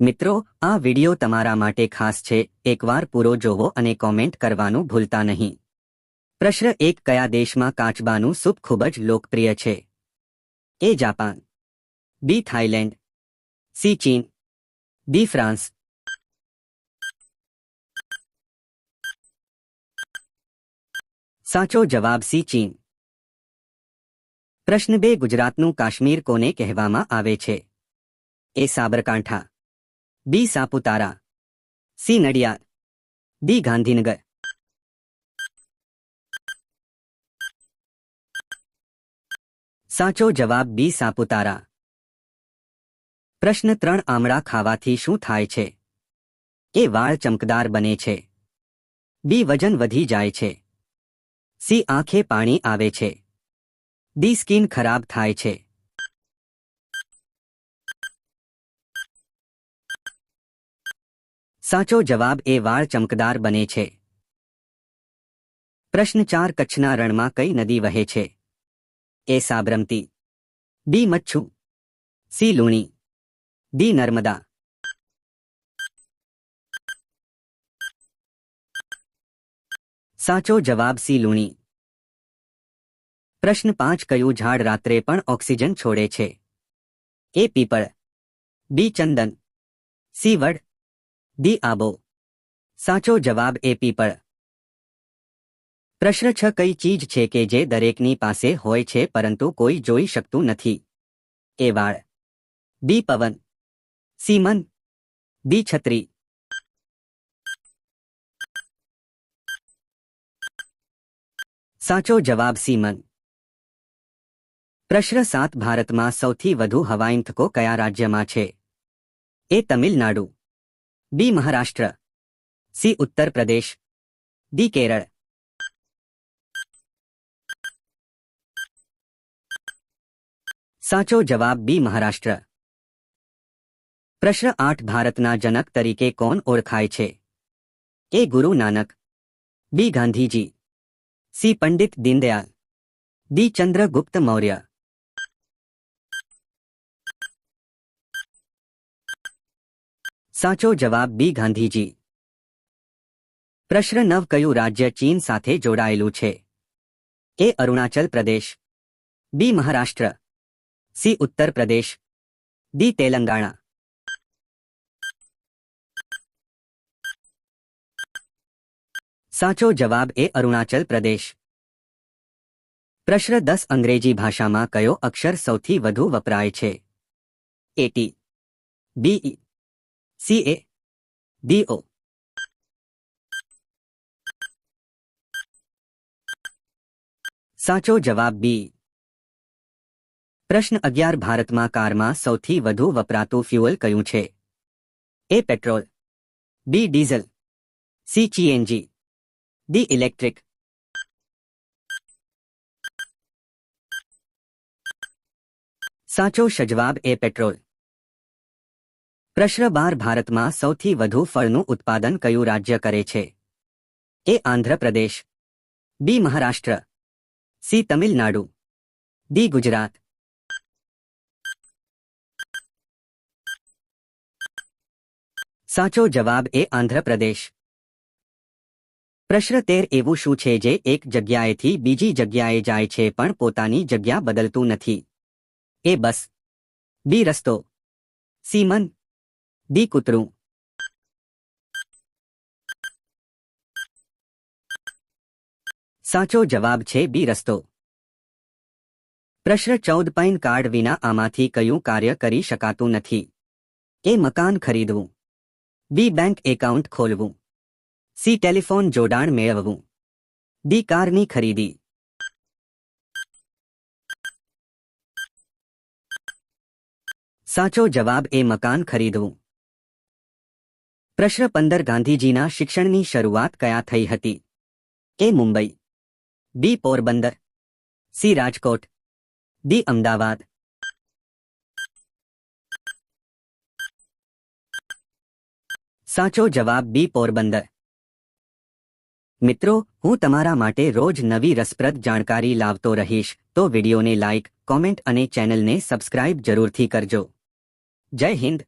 મિત્રો, આ વિડિયો તમારા માટે ખાસ છે. એકવાર પૂરો જોવો અને કોમેન્ટ કરવાનું ભૂલતા નહીં. પ્રશ્ન એક, કયા દેશમાં કાચબાનું સૂપ ખૂબ જ લોકપ્રિય છે? A Japan. B, Thailand. C, ચીન. D France. સાચો જવાબ સી, ચીન. પ્રશ્ન બે, ગુજરાતનું કાશ્મીર કોને કહેવામાં આવે છે? A Sabarkantha. B Saputara C Nadiad D Gandhinagar સાચો જવાબ બી સાપુતારા પ્રશ્ન ત્રણ આમળા ખાવાથી શું થાય છે એ વાળ ચમકદાર બને છે બી વજન વધી જાય છે સી આંખે પાણી આવે છે ડી સ્કિન ખરાબ થાય છે સાચો જવાબ એ વાળ ચમકદાર બને છે. પ્રશ્ન ચાર, કચ્છના રણમાં કઈ નદી વહે છે? A Sabarmati, B Machhu, C Luni, D Narmada. સાચો જવાબ સી લુણી. પ્રશ્ન પાંચ, કયું ઝાડ રાત્રે પણ ઓક્સિજન છોડે છે? એ પીપળ, બી ચંદન, સી વડ ડી આબો સાચો જવાબ એ પીપળ પ્રશ્ન છ કઈ ચીજ છે કે જે દરેકની પાસે હોય છે પરંતુ કોઈ જોઈ શકતું નથી એ વાળ બી પવન સી મન ડી છત્રી સાચો જવાબ સીમન પ્રશ્ન સાત ભારતમાં સૌથી વધુ હવાઈમથકો કયા રાજ્યમાં છે એ તમિલનાડુ બી મહારાષ્ટ્ર સી ઉત્તર પ્રદેશ ડી કેરળ સાચો જવાબ બી મહારાષ્ટ્ર પ્રશ્ન આઠ ભારતના જનક તરીકે કોણ ઓળખાય છે? A Guru Nanak. B Gandhiji. C Pandit Dindayal. D Chandragupta Maurya. સાચો જવાબ બી ગાંધીજી. પ્રશ્ન નવ કયું રાજ્ય ચીન સાથે જોડાયેલું છે? એ અરુણાચલ પ્રદેશ, બી મહારાષ્ટ્ર, સી ઉત્તર પ્રદેશ, ડી તેલંગાણા. સાચો જવાબ એ અરુણાચલ પ્રદેશ. પ્રશ્ન દસ અંગ્રેજી ભાષામાં કયો અક્ષર સૌથી વધુ વપરાય છે? A T B E C A D O સાચો જવાબ બી પ્રશ્ન અગિયાર ભારતમાં કારમાં સૌથી વધુ વપરાતું ફ્યુઅલ કયું છે A petrol B diesel C CNG D electric સાચો જવાબ એ પેટ્રોલ પ્રશ્ન બાર ભારતમાં સૌથી વધુ ફળનું ઉત્પાદન કયું રાજ્ય કરે છે? A Andhra Pradesh, B Maharashtra, C Tamil Nadu, D Gujarat. સાચો જવાબ એ આંધ્રપ્રદેશ. પ્રશ્ન તેર એવું શું છે જે એક જગ્યાએથી બીજી જગ્યાએ જાય છે પણ પોતાની જગ્યા બદલતું નથી? એ બસ, બી રસ્તો, સી મન ડી કૂતરું. સાચો જવાબ છે બી રસ્તો. પ્રશ્ન ચૌદ પેન કાર્ડ વિના આમાંથી કયું કાર્ય કરી શકાતું નથી. એ મકાન ખરીદવું. બી બેંક એકાઉન્ટ ખોલવું. સી ટેલિફોન જોડાણ મેળવવું. ડી કારની ખરીદી. સાચો જવાબ એ મકાન ખરીદવું. પ્રશ્ન પંદર ગાંધીજીના શિક્ષણની શરૂઆત કયા થઈ હતી? A Mumbai. B Porbandar. C Rajkot. D Ahmedabad. સાચો જવાબ બી પોરબંદર. મિત્રો, હું તમારા માટે રોજ નવી રસપ્રદ જાણકારી લાવતો રહીશ, તો વિડીયોને લાઇક કોમેન્ટ અને ચેનલને સબસ્ક્રાઇબ જરૂરથી કરજો. જય હિન્દ.